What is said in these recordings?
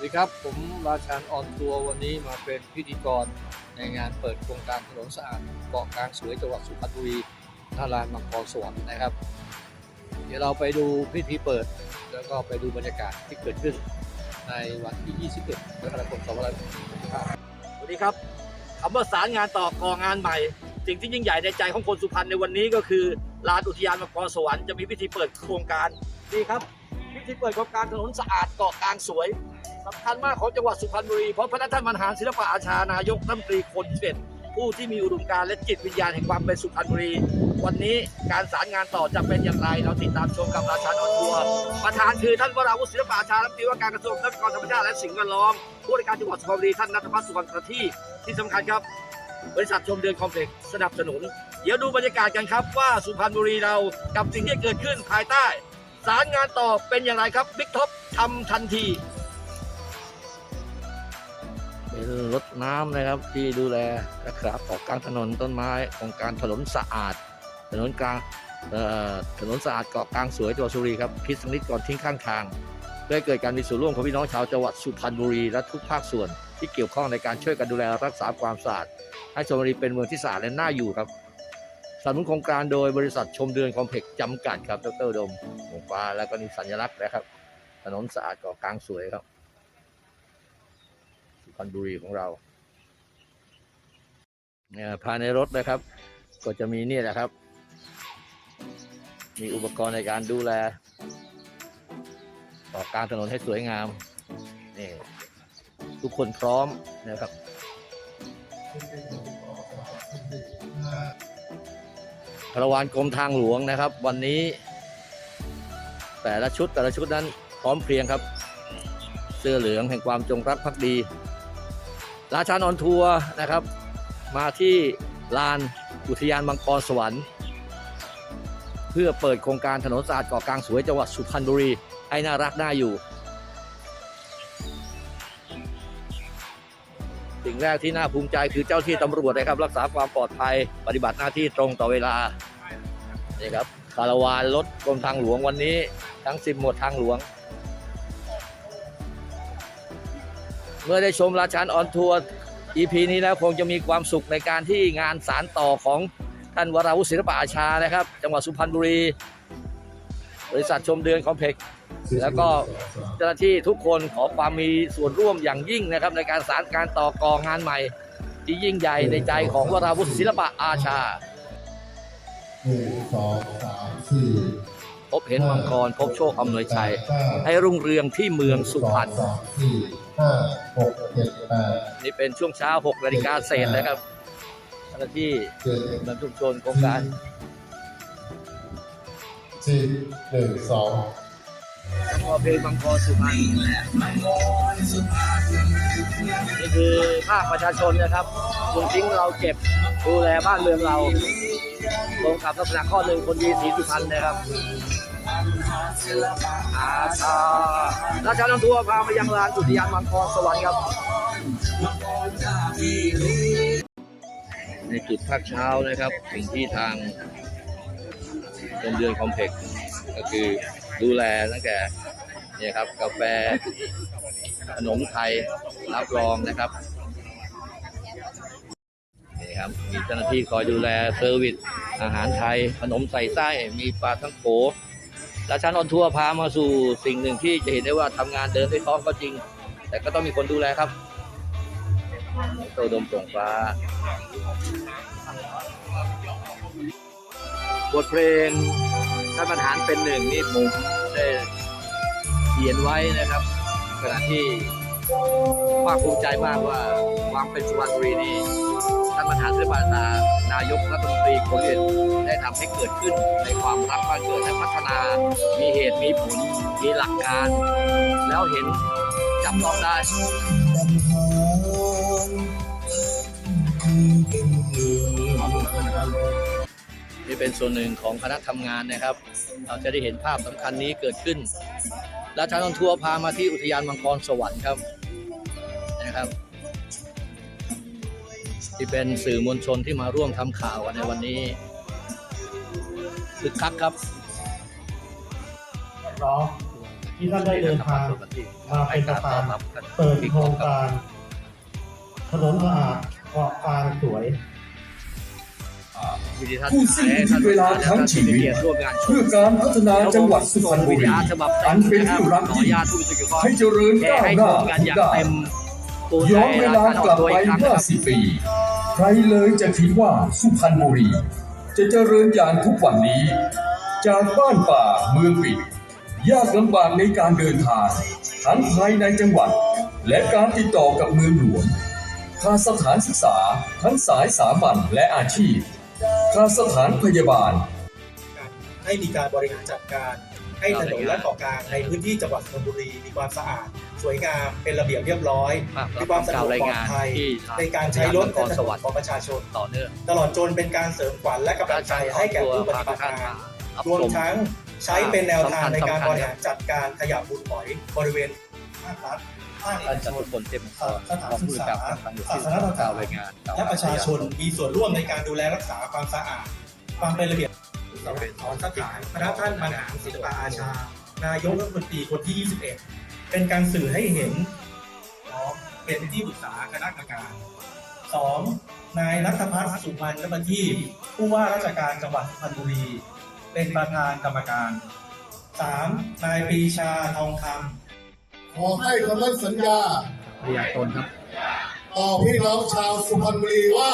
สวัสดีครับ ผมราชันออนทัวร์วันนี้มาเป็นพิธีกรในงานเปิดโครงการถนนสะอาดเกาะกลางสวยจังหวัดสุพรรณบุรีท่าลานมังกรสวรรค์นะครับ เดี๋ยวเราไปดูพิธีเปิด แล้วก็ไปดูบรรยากาศที่เกิดขึ้นในวันที่ 21กรกฎาคม2565สวัสดีครับคำว่าสารงานต่อกองานใหม่ สิ่งที่ยิ่งใหญ่ในใจของคนสุพรรณในวันนี้ก็คือลานอุทยานมังกรสวรรค์จะมีพิธีเปิดโครงการนี่ครับพิธีเปิดโครงการถนนสะอาดเกาะกลางสวย สำคัญมากของจังหวัดสุพรรณบุรี เพราะพระท่านบรรหารศิลปะอาชานายกรัฐมนตรีคนที่เป็นผู้ที่มีอุดมการณ์และจิตวิญญาณแห่งความเป็นสุพรรณบุรี วันนี้การสารงานต่อจะเป็นอย่างไร เราติดตามชมกับราชาออนทัวร์ประธานคือท่านวราวุฒิศิลปะอาชารัฐมนตรีว่าการกระทรวงทรัพยากรธรรมชาติและสิ่งแวดล้อมผู้ว่าการจังหวัดสุพรรณบุรีท่านนัทพัฒน์สุวรรณประทีปที่สำคัญครับบริษัทชมเดือนคอมเพล็กซ์สนับสนุน เดี๋ยวดูบรรยากาศกันครับว่าสุพรรณบุรีเรากับสิ่งที่เกิดขึ้นภายใต้ สารงานต่อเป็นอย่างไรครับบิ๊กท็อปทำทันที รถน้ำนะครับที่ดูแลรักษาเกาะกลางถนนต้นไม้โครงการถนนสะอาด ถนนกลางถนนสะอาดเกาะกลางสวยจังหวัดสุรีครับคิดสักนิดก่อนทิ้งข้างทางเพื่อเกิดการมีส่วนร่วมของพี่น้องชาวจังหวัดสุพรรณบุรีและทุกภาคส่วนที่เกี่ยวข้องในการช่วยกันดูแลรักษาความสะอาดให้ชลบุรีเป็นเมืองที่สะอาดและน่าอยู่ครับสนับสนุนโครงการโดยบริษัทชมเดือนคอมเพล็กซ์จำกัดครับดรดมหงฟ้าแล้วก็มีสัญลักษณ์นะครับ ถนนสะอาดเกาะกลางสวยครับ สุพรรณบุรีของเราภายในรถนะครับ ก็จะมีนี่แหละครับ มีอุปกรณ์ในการดูแลต่อกางถนนให้สวยงามนี่ทุกคนพร้อมนะครับคารวานกรมทางหลวงนะครับ วันนี้ แต่ละชุดแต่ละชุดนั้นพร้อมเพรียงครับ เสื้อเหลืองแห่งความจงรักภักดี ราชานอนทัวร์นะครับ มาที่ลานอุทยานมังกรสวรรค์ เพื่อเปิดโครงการถนนสะอาดเกาะกลางสวยจังหวัดสุพรรณบุรีให้น่ารักน่าอยู่ สิ่งแรกที่น่าภูมิใจคือเจ้าที่ตำรวจนะครับ รักษาความปลอดภัยปฏิบัติหน้าที่ตรงต่อเวลานี่ครับคาราวานรถกรมทางหลวงวันนี้ ทั้ง10หมวดทางหลวง เมื่อได้ชมราชานออนทัวร์ EP นี้แล้วคงจะมีความสุขในการที่งานสารต่อของท่านวราวุฒิศิลปะอาชานะครับ จังหวัดสุพรรณบุรี บริษัทชมเดือนคอมเพล็กซ์แล้วก็เจ้าหน้าที่ทุกคนขอความมีส่วนร่วมอย่างยิ่งนะครับ ในการสารการต่อกองานใหม่ ที่ยิ่งใหญ่ในใจของวราวุฒิศิลปะอาชาหนึ่งสองสามสี่ พบเห็นมังกร พบโชคอำนวยชัยเก้าให้รุ่งเรืองที่เมืองสุพรรณสองสี่ห้าหกเจ็ดแปดนี่เป็นช่วงเช้า6นาฬิกาเศษนะครับเจ้าหน้าที่เจ็ดนำชุมชนโครงการสิบหนึ่งสอง พอเพลงมังกรสุพรรณนี่คือภาคประชาชนนะครับคุณทิ้งเราเก็บดูแลบ้านเมืองเราตรงกับลักษณะข้อหนึ่งคนดีสีสุพรรณนะครับอาชาราชานันทัวพามายังลานอุทยานมังกรสวรรค์ครับในจุดภาคเช้านะครับสิ่งที่ทางโรงเรือนคอมเพล็กซ์ก็คือ ดูแลตั้งแต่เนี่ยครับกาแฟขนมไทยรับรองนะครับนี่ครับมีเจ้าหน้าที่คอยดูแลเซอร์วิสอาหารไทยขนมใส่ไส้มีปลาทั้งโขราชันออนทัวร์พามาสู่สิ่งหนึ่งที่จะเห็นได้ว่าทำงานเดินด้วยท้องก็จริง แต่ก็ต้องมีคนดูแลครับโตดมโปร่งฟ้า บทเพลง ท่านบรรหารเป็นหนึ่งนี่ผมได้เขียนไว้นะครับขณะที่ภาคภูมิใจมากว่าความเป็นสุพรรณบุรีนี้ท่านบรรหารศิลปาชานายกรัฐมนตรีคนเด่นได้ทำให้เกิดขึ้นในความรักบ้านเกิดและพัฒนา มีเหตุมีผล มีหลักการ แล้วเห็นจับต้องได้ นี่เป็นส่วนหนึ่งของคณะทำงานนะครับ เราจะได้เห็นภาพสำคัญนี้เกิดขึ้นราชาอนทัวร์พามาที่อุทยานมังกรสวรรค์ครับนะครับ ที่เป็นสื่อมวลชนที่มาร่วมทำข่าวกันในวันนี้คึกคักครับร้องที่ท่านได้เดินทางมาเป็นประธานเปิดโครงการถนนสะอาดเกาะกลางสวย ผู้สิ้นทเวลาทั้งชีวิตเพื่อการพัฒนาจังหวัดสุพรรณบุรีอันเป็นที่รักขออยิ่นุงญาตผู้มีส่วนเกี่ยวข้องให้เจริญก้าวหน้ามกันอย่างได้เต็มปูนย้อนเวลากลับไปครั้งนะครับ50ปี ใครเลยจะคิดว่าสุพรรณบุรี จะเจริญอย่างทุกวันนี้ จากบ้านป่าเมืองปิด ยากลำบากในการเดินทางทั้งภายในจังหวัด และการติดต่อกับเมืองหลวงค่าสถานศึกษาทั้งสายสามัญและอาชีพ ค่าสถานพยาบาล ให้มีการบริหารจัดการ ให้ถนนและเกาะกลางในพื้นที่จังหวัดสุพรรณบุรี มีความสะอาด สวยงามเป็นระเบียบเรียบร้อย มีความสะดวกปลอดภัยในการใช้รถนคและรถสนวรรนค์ของประชาชนต่อเนื่องตลอดจนเป็นการเสริมขวัญและกำลังใจให้แก่ผู้ปฏิบัติงานรวมทั้งใช้เป็นแนวทางในการบริหารจัดการขยะมูลฝอยบริเวณ ภาครัฐภาคเอท่านกจชตุนพลเต็มสถานศึกษาศาสนธรรมกล่าวรายงานและประชาชนมีส่วนร่วมในการดูแลรักษาความสะอาด ความเป็นระเบียบถอนสักขายพระท่านบรรหารศิลปอาชา นายกรัฐมนตรีคนที่ 21 เป็นการสื่อให้เห็นสองเป็นที่ปรึกษาคณะกรรมการ 2. นายนัทพัฒน์สุวรรณเจ้าหน้าที่ผู้ว่าราชการจังหวัดสุพรรณบุรี เป็นประธานกรรมการ 3. นายปรีชาทองคำ ขอให้คำมั่นสัญญาพยากรณ์ครับ ต่อพี่น้องชาวสุพรรณบุรีว่า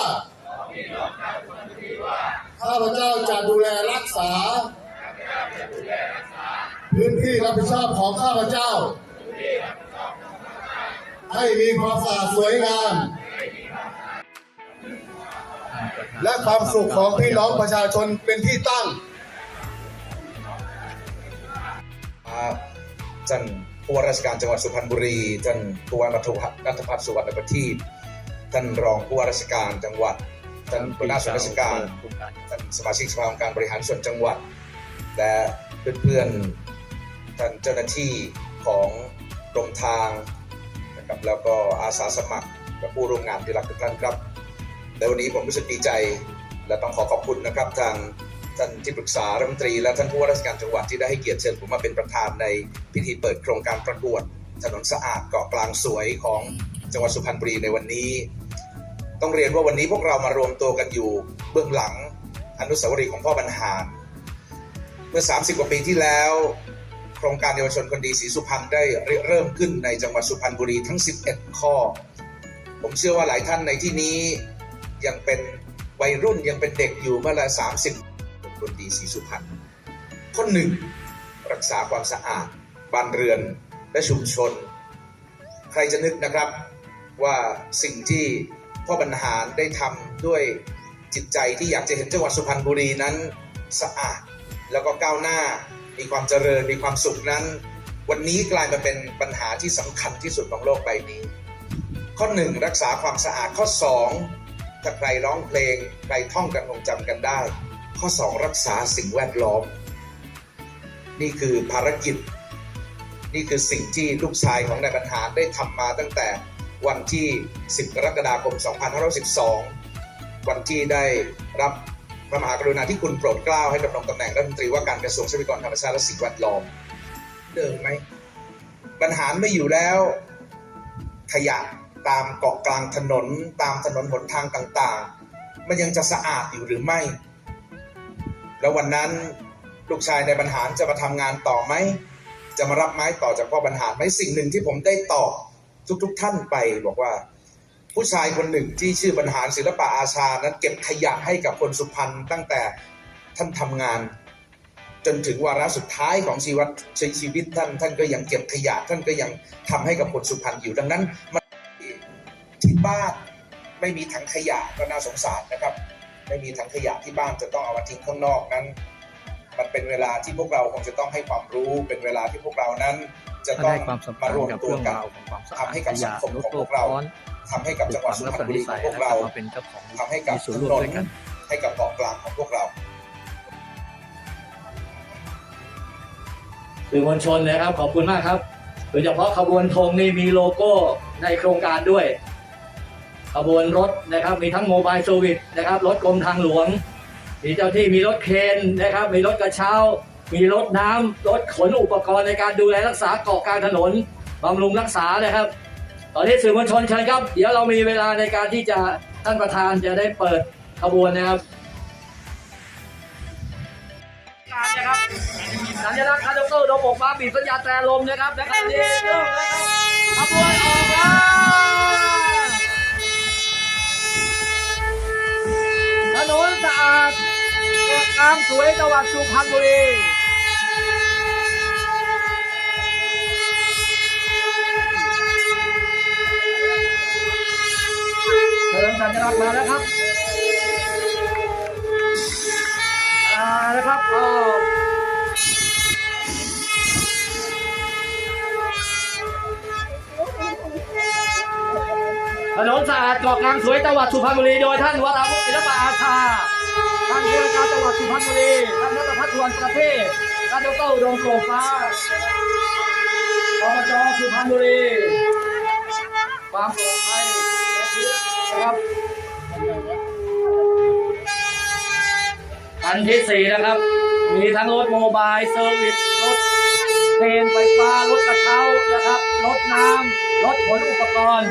ข้าพเจ้าจะดูแลรักษา พื้นที่รับผิดชอบของข้าพเจ้า ให้มีความสะอาดสวยงาม และความสุขของพี่น้องประชาชนเป็นที่ตั้งท่าน ผู้ว่าราชการจังหวัดสุพรรณบุรีท่านผู้ว่านัทพัฒน์นัทพัฒน์สุวรรณประทีปท่านรองผู้ว่าราชการจังหวัดท่านหัวหน้าส่วนราชการท่านสมาชิกสภาองค์การบริหารส่วนจังหวัด และเพื่อนๆท่านเจ้าหน้าที่ของกรมทางนะครับแล้วก็อาสาสมัครและผู้ร่วมงานที่รักทุกท่านครับในวันนี้ผมรู้สึกดีใจ และต้องขอขอบคุณนะครับทาง ท่านที่ปรึกษารัฐมนตรี และท่านผู้ว่าราชการจังหวัดที่ได้ให้เกียรติเชิญผมมาเป็นประธานในพิธีเปิดโครงการประกวด ถนนสะอาดเกาะกลางสวยของจังหวัดสุพรรณบุรีในวันนี้ ต้องเรียนว่าวันนี้พวกเรามารวมตัวกันอยู่เบื้องหลังอนุสาวรีย์ของพ่อบรรหาร เมื่อ 30 กว่าปีที่แล้ว โครงการเยาวชนคนดีศรีสุพรรณได้เริ่มขึ้นในจังหวัดสุพรรณบุรีทั้ง 11 ข้อ ผมเชื่อว่าหลายท่านในที่นี้ยังเป็นวัยรุ่นยังเป็นเด็กอยู่เมื่อละ30 คนดีศรีสุพรรณข้อหนึ่งรักษาความสะอาดบ้านเรือนและชุมชน ใครจะนึกนะครับว่าสิ่งที่พ่อบรรหารได้ทำด้วยจิตใจที่อยากจะเห็นจังหวัดสุพรรณบุรีนั้นสะอาด แล้วก็ก้าวหน้ามีความเจริญมีความสุขนั้น วันนี้กลายมาเป็นปัญหาที่สำคัญที่สุดของโลกใบนี้ ข้อหนึ่งรักษาความสะอาดข้อสองถ้าใครร้องเพลงใครท่องกันคงจำกันได้ ข้อสองรักษาสิ่งแวดล้อม นี่คือภารกิจ นี่คือสิ่งที่ลูกชายของนายบรรหารได้ทำมาตั้งแต่วันที่ 10 กรกฎาคม 2512 วันที่ได้รับพระมหากรุณาธิคุณโปรดเกล้าให้ดำรงตำแหน่งรัฐมนตรีว่าการกระทรวงทรัพยากรธรรมชาติและสิ่งแวดล้อม เดิมไหมบรรหารไม่อยู่แล้ว ขยะตามเกาะกลางถนน ตามถนนหนทางต่าง ๆ มันยังจะสะอาดอยู่หรือไม่ แล้ววันนั้นลูกชายในบรรหารจะมาทำงานต่อไหม จะมารับไม้ต่อจากพ่อบรรหารไหมสิ่งหนึ่งที่ผมได้ตอบทุกๆทท่านไปบอกว่า ผู้ชายคนหนึ่งที่ชื่อบรรหารศิลปะอาชานั้นเก็บขยะให้กับคนสุพรรณตั้งแต่ท่านทำงาน จนถึงวาระสุดท้ายของชีวิตชีวิตท่าน ท่านก็ยังเก็บขยะท่านก็ยังทำให้กับคนสุพรรณอยู่ดังนั้นมันที่บ้านไม่มีถังขยะก็น่าสงสารนะครับ ไม่มีถังขยะที่บ้านจะต้องเอามาทิ้งข้างนอกนั้น มันเป็นเวลาที่พวกเราคงจะต้องให้ความรู้ เป็นเวลาที่พวกเรานั้น จะถ้าต้องได้ความสำคัมาญรวมกับตัวเรื่องกันราวของความสะอาดทำให้กับขสัยะงคมลดของโลพวกกเราร้อนทำให้กับจังหวัดสุและพรรณบุรีนิขสัอยงพวกเรามาเป็นเจ้าของทำให้กับมีส่วนร่วมด้วยกันให้กับเกาะกลางของพวกเราสื่อมวลชนนะครับขอบคุณมากครับโดยเฉพาะขบวนธงนี่มีโลโก้ในโครงการด้วย ขบวนรถนะครับ มีทั้งโมบายเซอร์วิสนะครับรถกรมทางหลวง มีเจ้าที่มีรถเคนนะครับ มีรถกระเช้า มีรถน้ำรถขนอุปกรณ์ในการดูแลรักษาเกาะกลางถนนบำรุงรักษานะครับ ตอนนี้สื่อมวลชนเชิญครับ เดี๋ยวเรามีเวลาในการที่จะท่านประธานจะได้เปิดขบวนนะครับการนะครับสัญลักษณ์คาร์ดโดมอกฟ้าบีบสัญญาณแตรลมนะครับและขณะนี้เริ่มแล้วครับขบวนออกแล้ว นสะอาดเกางสวยจังหวัดสุพรรณบุรีเชิญสัญลักษณ์มาแล้วครับอ่านะครับ ถนนสะอาดเกาะกลางสวยจังหวัดสุพรรณบุรี โดยท่านวราวุฒิศิลปะอาชาท่านผู้ว่าการจังหวัดสุพรรณบุรีท่านนัทพัฒน์ทวนประเทศท่านดรอุดมโปร่งฟ้าอบจสุพรรณบุรีความปลอดภัยนะครับอันที่สี่นะครับ มีทั้งรถโมบายเซอร์วิสรถเทรนไฟฟ้ารถกระเช้านะครับรถน้ำรถขนอุปกรณ์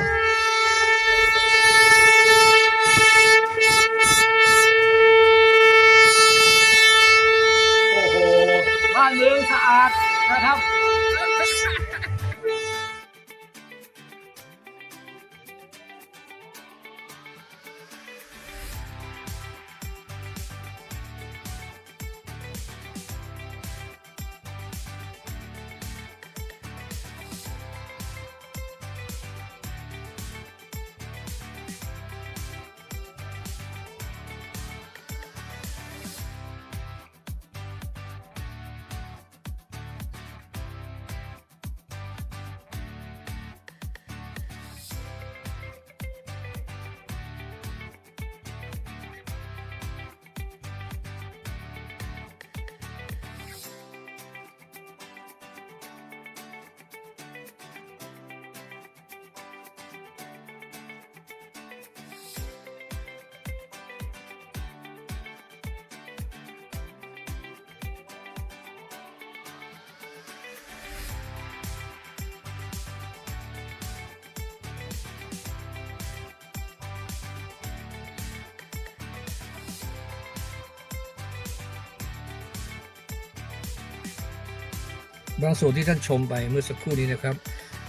บางส่วนที่ท่านชมไปเมื่อสักครู่นี้นะครับ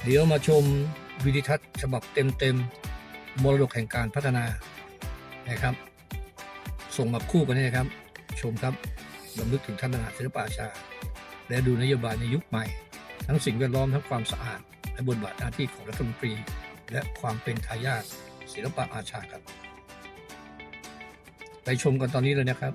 เดี๋ยวมาชมวิดีทัศน์ฉบับเต็มๆมรดกแห่งการพัฒนานะครับ ส่งมาคู่กันนี่นะครับ ชมครับลำลึกถึงท่านมหาศิลปอาชา และดูนโยบายในยุคใหม่ ทั้งสิ่งแวดล้อมทั้งความสะอาด และบทบาทหน้าที่ของรัฐมนตรี และความเป็นทายาทศิลปะอาชาครับ ไปชมกันตอนนี้เลยนะครับ